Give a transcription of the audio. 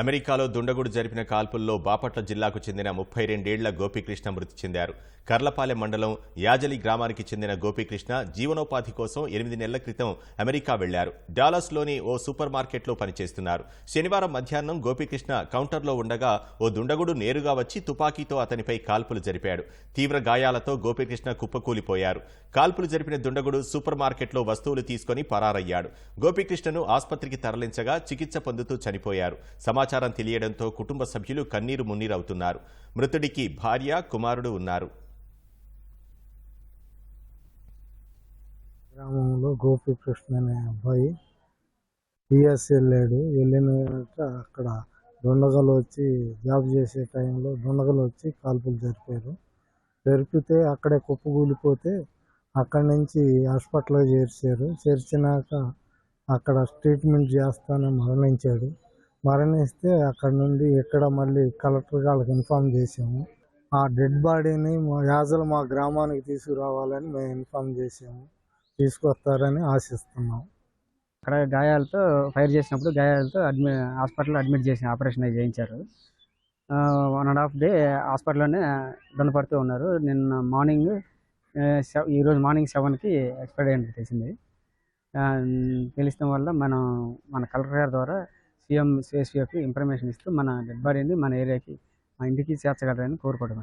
అమెరికాలో దుండగుడు జరిపిన కాల్పుల్లో బాపట్ల జిల్లాకు చెందిన ముప్పై రెండేళ్ళ గోపీకృష్ణ మృతి చెందారు. కర్లపాలెం మండలం యాజలి గ్రామానికి చెందిన గోపీకృష్ణ జీవనోపాధి కోసం ఎనిమిది నెలల క్రితం అమెరికా వెళ్ళారు. డాలస్లోని ఓ సూపర్ మార్కెట్లో పనిచేస్తున్నారు. శనివారం మధ్యాహ్నం గోపీకృష్ణ కౌంటర్లో ఉండగా ఓ దుండగుడు నేరుగా వచ్చి తుపాకీతో అతనిపై కాల్పులు జరిపాడు. తీవ్ర గాయాలతో గోపీకృష్ణ కుప్పకూలిపోయారు. కాల్పులు జరిపిన దుండగుడు సూపర్ మార్కెట్లో వస్తువులు తీసుకొని పరారయ్యాడు. గోపీకృష్ణను ఆసుపత్రికి తరలించగా చికిత్స పొందుతూ చనిపోయారు. సమాచారం తెలియడంతో కుటుంబ సభ్యులు కన్నీరు మున్నీరవుతున్నారు. మృతుడికి భార్య కుమారుడు ఉన్నారు. గ్రామంలో గోపీకృష్ణ అనే అబ్బాయి పిఎస్ వెళ్ళాడు వెళ్ళిన అక్కడ దొండగలు వచ్చి జాబ్ చేసే టైంలో దొండగలు వచ్చి కాల్పులు జరిపారు. జరిపితే అక్కడే కుప్పకూలిపోతే అక్కడి నుంచి హాస్పిటల్లో చేర్చారు. చేర్చినాక అక్కడ ట్రీట్మెంట్ చేస్తానని మరణించాడు. మరణిస్తే అక్కడ నుండి ఇక్కడ మళ్ళీ కలెక్టర్ వాళ్ళకి ఇన్ఫామ్ చేసాము ఆ డెడ్ బాడీని మా యాజలు మా గ్రామానికి తీసుకురావాలని మేము ఇన్ఫామ్ చేసాము తీసుకొస్తారని ఆశిస్తున్నాం. అక్కడ గాయాలతో ఫైర్ చేసినప్పుడు గాయాలతో అడ్మి హాస్పిటల్లో అడ్మిట్ చేసి ఆపరేషన్ చేయించారు. వన్ అండ్ హాఫ్ డే హాస్పిటల్లోనే దండపడుతూ ఉన్నారు. నిన్న మార్నింగ్ ఈరోజు మార్నింగ్ సెవెన్కి ఎక్స్పైర్ అయ్యింది తెలిసింది తెలిసిన వల్ల మనం మన కలెక్టర్ గారి ద్వారా సీఎం సిఎస్పీఎఫ్కి ఇన్ఫర్మేషన్ ఇస్తూ మన డెడ్ బాడీని మన ఏరియాకి మా ఇంటికి చేర్చగలరని కోరుకోవడం